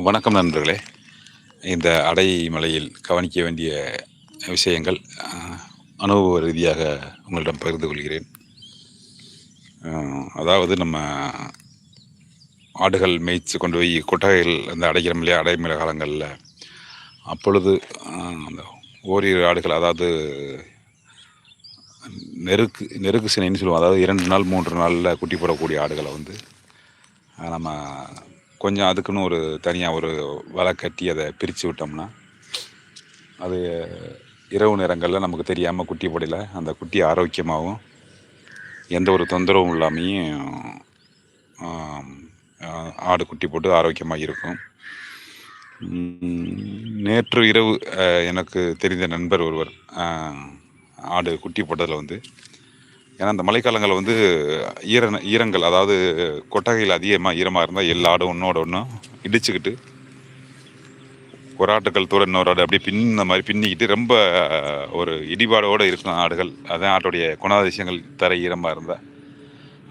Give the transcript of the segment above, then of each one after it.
வணக்கம் நண்பர்களே. இந்த அடைமலையில் கவனிக்க வேண்டிய விஷயங்கள் அனுபவ ரீதியாக உங்களிடம் பகிர்ந்து கொள்கிறேன். அதாவது நம்ம ஆடுகள் மேய்ச்சி கொண்டு போய் கொட்டகைகள் அந்த அடைக்கிறோம் இல்லையா அடைமலை காலங்களில் அப்பொழுது அந்த ஓரிரு ஆடுகள் அதாவது நெருக்கு நெருக்கு சினைன்னு சொல்லுவோம். அதாவது இரண்டு நாள் மூன்று நாளில் குட்டி போடக்கூடிய ஆடுகளை வந்து நம்ம கொஞ்சம் அதுக்குன்னு ஒரு தனியாக ஒரு வலை கட்டி அதை பிரித்து விட்டோம்னா அது இரவு நேரங்களில் நமக்கு தெரியாமல் குட்டி போடல அந்த குட்டி ஆரோக்கியமாகவும் எந்த ஒரு தொந்தரவும் இல்லாமையும் ஆடு குட்டி போட்டு ஆரோக்கியமாக இருக்கும். நேற்று இரவு எனக்கு தெரிந்த நண்பர் ஒருவர் ஆடு குட்டி போட்டதில் வந்து ஏன்னா அந்த மழைக்காலங்களில் வந்து ஈர ஈரங்கள் அதாவது கொட்டகையில் அதிகமாக ஈரமாக இருந்தால் எல்லா ஆடும் ஒன்றோட ஒன்று இடிச்சுக்கிட்டு ஒரு ஆட்டுக்கள் தோட இன்னொரு ஆடு அப்படியே பின்ன மாதிரி பின்னிக்கிட்டு ரொம்ப ஒரு இடிபாடோடு இருக்கும் ஆடுகள். அதான் ஆட்டுடைய குணாதிசயங்கள் தர ஈரமாக இருந்தால்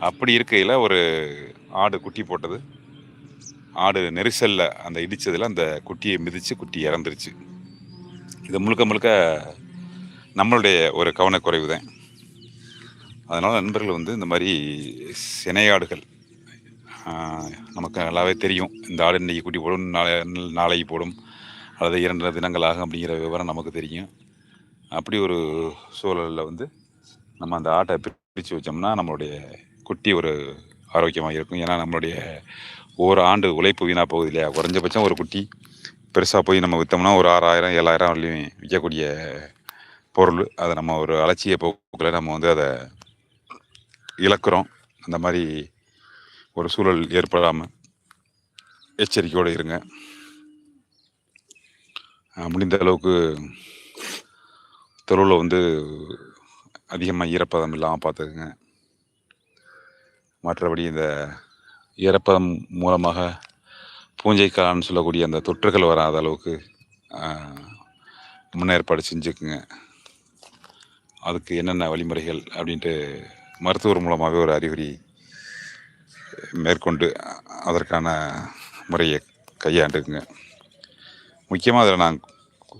அப்படி இருக்கையில் ஒரு ஆடு குட்டி போட்டது. ஆடு நெரிசலில் அந்த இடித்ததில் அந்த குட்டியை மிதித்து குட்டி இறந்துருச்சு. இது முழுக்க முழுக்க நம்மளுடைய ஒரு கவனக்குறைவு தான் அதனால் நண்பர்கள் வந்து இந்த மாதிரி சினையாடுகள். நமக்கு நல்லாவே தெரியும். இந்த ஆடு இன்னைக்கு குட்டி போடும் நாளை நாளைக்கு போடும் அல்லது இரண்டு தினங்கள் ஆகும் அப்படிங்கிற விவரம் நமக்கு தெரியும். அப்படி ஒரு சூழலில் வந்து நம்ம அந்த ஆட்டை பிரித்து வச்சோம்னா நம்மளுடைய குட்டி ஒரு ஆரோக்கியமாக இருக்கும். ஏன்னா நம்மளுடைய ஒரு ஆண்டு உழைப்பு வீணாக போகுது இல்லையா? குறைஞ்சபட்சம் ஒரு குட்டி பெருசாக போய் நம்ம விற்றோம்னா ஒரு ஆறாயிரம் ஏழாயிரம் வரலையும் விற்கக்கூடிய பொருள். அதை நம்ம ஒரு அலட்சிய போக்கில் நம்ம வந்து அதை இழக்கிறோம். அந்த மாதிரி ஒரு சூழல் ஏற்படாமல் எச்சரிக்கையோடு இருங்க. முடிந்த அளவுக்கு தெருவில் வந்து அதிகமாக ஈரப்பதம் இல்லாமல் பார்த்துக்குங்க மற்றபடி இந்த ஈரப்பதம் மூலமாக பூஞ்சைக்கான்னு சொல்லக்கூடிய அந்த தொற்றுகள் வராத அளவுக்கு முன்னேற்பாடு செஞ்சுக்குங்க. அதுக்கு என்னென்ன வழிமுறைகள் அப்படின்ட்டு மருத்துவர் மூலமாகவே ஒரு அறிகுறி மேற்கொண்டு அதற்கான முறையை கையாண்டுக்குங்க முக்கியமாக அதில் நான்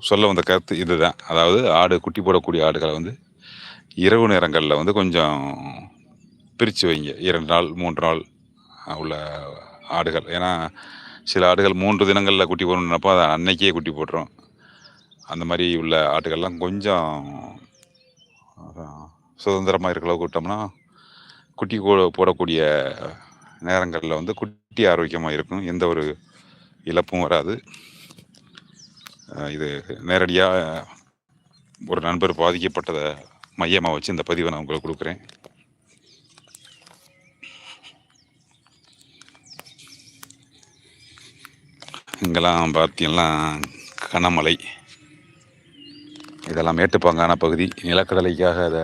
சொல்ல வந்த கருத்து இதுதான். அதாவது ஆடு குட்டி போடக்கூடிய ஆடுகளை வந்து இரவு நேரங்களில் வந்து கொஞ்சம் பிரித்து வைங்க. இரண்டு நாள் மூன்று நாள் உள்ள ஆடுகள். ஏன்னா சில ஆடுகள் மூன்று தினங்களில் குட்டி போடணுன்னப்போ அதை அன்னைக்கே குட்டி போட்டுரும். அந்த மாதிரி உள்ள ஆட்டுகள்லாம் கொஞ்சம் சுதந்திரமாக இருக்கிற கூட்டம்னா குட்டி போடக்கூடிய நேரங்களில் வந்து குட்டி ஆரோக்கியமாக இருக்கும். எந்த ஒரு இழப்பும் வராது. இது நேரடியாக ஒரு நண்பர் பாதிக்கப்பட்டதை மையமாக வச்சு இந்த பதிவை நான் உங்களுக்கு கொடுக்குறேன். இங்கெல்லாம் பார்த்தீங்கன்னா கனமழை. இதெல்லாம் மேட்டுப்பாங்கான பகுதி. நிலக்கடலைக்காக அதை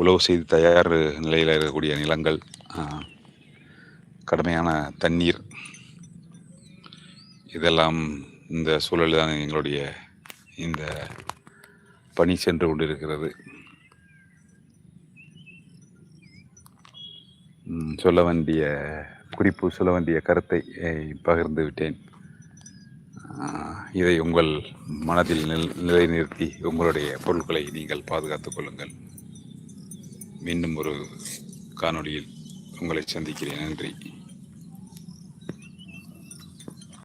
உழவு செய்து தயார் நிலையில் இருக்கக்கூடிய நிலங்கள் கடுமையான தண்ணீர் இதெல்லாம் இந்த சூழல் தான் எங்களுடைய இந்த பணி சென்று கொண்டிருக்கிறது. சொல்ல வேண்டிய குறிப்பு சொல்ல வேண்டிய கருத்தை பகிர்ந்து விட்டேன். இதை உங்கள் மனதில் நிலைநிறுத்தி உங்களுடைய பொருட்களை நீங்கள் பாதுகாத்துக் கொள்ளுங்கள். மீண்டும் ஒரு காணொளியில் உங்களை சந்திக்கிறேன். நன்றி.